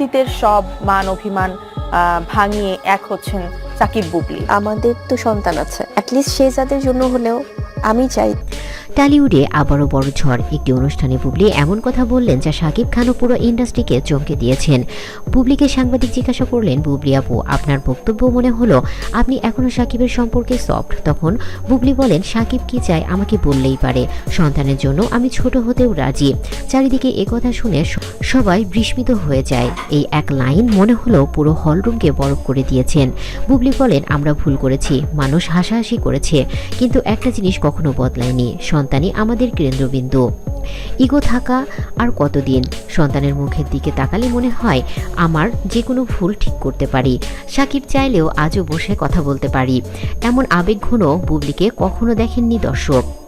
অতীতের সব মান, অভিমান ভাঙিয়ে এক হচ্ছেন সাকিব বুবলি। আমাদের তো সন্তান আছে। অ্যাটলিস্ট সে যাদের জন্য হলেও আমি চাই টালিউডে আবারও বড় ঝড়। একটি অনুষ্ঠানে বুবলি এমন কথা বললেন যা শাকিব খানও পুরো ইন্ডাস্ট্রিকে চমকে দিয়েছেন। বুবলিকে সাংবাদিক জিজ্ঞাসা করলেন, বুবলি আপু, আপনার বক্তব্য মনে হলো, আপনি এখনও সাকিবের সম্পর্কে সফট তখন বুবলি বলেন, সাকিব কি চায় আমাকে বললেই পারে। সন্তানের জন্য আমি ছোট হতেও রাজি। চারিদিকে একথা শুনে সবাই বিস্মিত হয়ে যায়। এই এক লাইন মনে হলো পুরো হলরুমকে বরফ করে দিয়েছেন। বুবলি বলেন, আমরা ভুল করেছি, মানুষ হাসাহাসি করেছে, কিন্তু একটা জিনিস কখনো বদলায়নি। সন্তানই আমাদের কেন্দ্রবিন্দু। ইগো থাকা আর কতদিন? সন্তানের মুখের দিকে তাকালে মনে হয় আমার যে কোনো ভুল ঠিক করতে পারি। সাকিব চাইলেও আজও বসে কথা বলতে পারি। এমন আবেগঘন বুবলিকে কখনো দেখেননি দর্শক।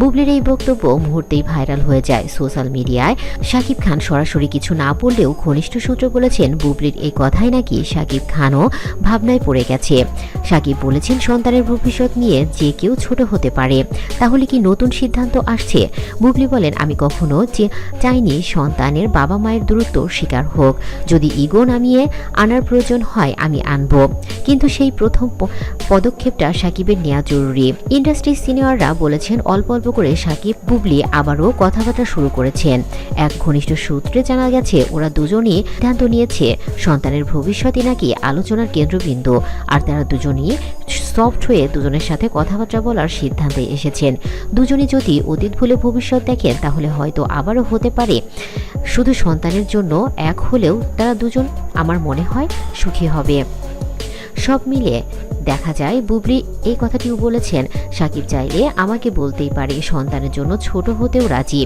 বুবলির এই বক্তব্য মুহূর্তেই ভাইরাল হয়ে যায় সোশ্যাল মিডিয়ায়। শাকিব খান সরাসরি কিছু না বললেও ঘনিষ্ঠ সূত্র বলেছেন বুবলির এই কথাই নাকি শাকিব খানও ভাবনায় পড়ে গেছে। সাকিব বলেছেন সন্তানের ভবিষ্যৎ নিয়ে যে কেউ ছোট হতে পারে। তাহলে কি নতুন সিদ্ধান্ত আসছে? বুবলি বলেন, আমি কখনো যে চাইনি সন্তানের বাবা মায়ের দূরত্ব শিকার হোক। যদি ইগো নামিয়ে আনার প্রয়োজন হয়, আমি আনব। কিন্তু সেই প্রথম পদক্ষেপটা সাকিবের নেওয়া জরুরি। ইন্ডাস্ট্রির সিনিয়ররা বলেছেন, অল্প অল্প করে সাকিব, বুবলি আবারও কথাবার্তা শুরু করেছেন। এক ঘনিষ্ঠ সূত্রে জানা গেছে, ওরা দুজনই সিদ্ধান্ত নিয়েছে, সন্তানের ভবিষ্যৎই নাকি আলোচনার কেন্দ্রবিন্দু। আর তারা দুজনই সফট হয়ে দুজনের সাথে কথাবার্তা বলার সিদ্ধান্তে এসেছেন। দুজনই যদি অতীত ভুলে ভবিষ্যৎ দেখেন, তাহলে হয়তো আবারও হতে পারে। শুধু সন্তানের জন্য এক হলেও তারা দুজন আমার মনে হয় সুখী হবে। সব মিলে দেখা যায়, বুবলি এই কথাটিও বলেছেন, সাকিব চাইলে আমাকে বলতেই পারে, সন্তানের জন্য ছোট হতেও রাজি।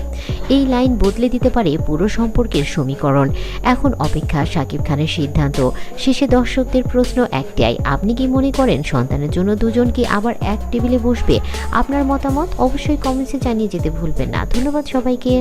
এই লাইন বদলে দিতে পারে পুরো সম্পর্কের সমীকরণ। এখন অপেক্ষা সাকিব খানের সিদ্ধান্ত। শেষে দর্শকদের প্রশ্ন একটাই, আপনি কি মনে করেন সন্তানের জন্য দুজন কি আবার এক টেবিলে বসবে? আপনার মতামত অবশ্যই কমেন্টসে জানিয়ে যেতে ভুলবেন না। ধন্যবাদ সবাইকে।